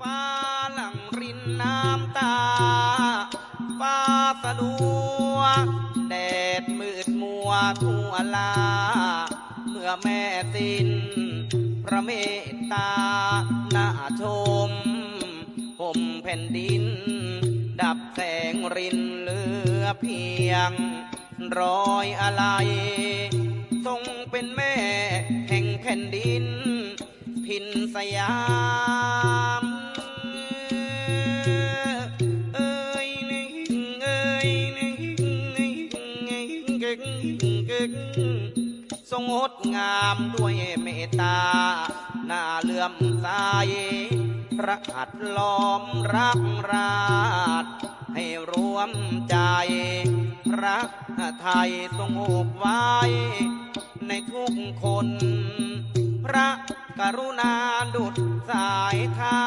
ฟ้าหลังรินน้ำตา ฟ้าสลัว แดดมืดมัวทั่วลา เมื่อแม่สิ้นพระเมตตาน่าชมผมแผ่นดิน ดับแสงรินเหลือเพียง รอยอะไร ทรงเป็นแม่แห่งแผ่นดิน ทินสยามเอ้ยนี่เอ้ยนี่งเก่งเก่งทรงงดงามด้วยเมตตาหน้าเลื่อมใสพระหัตถ์ล้อมรักราชให้รวมใจพระไทยทรงอบไว้ ในทุกคน พระ กรุณาดุดสายทา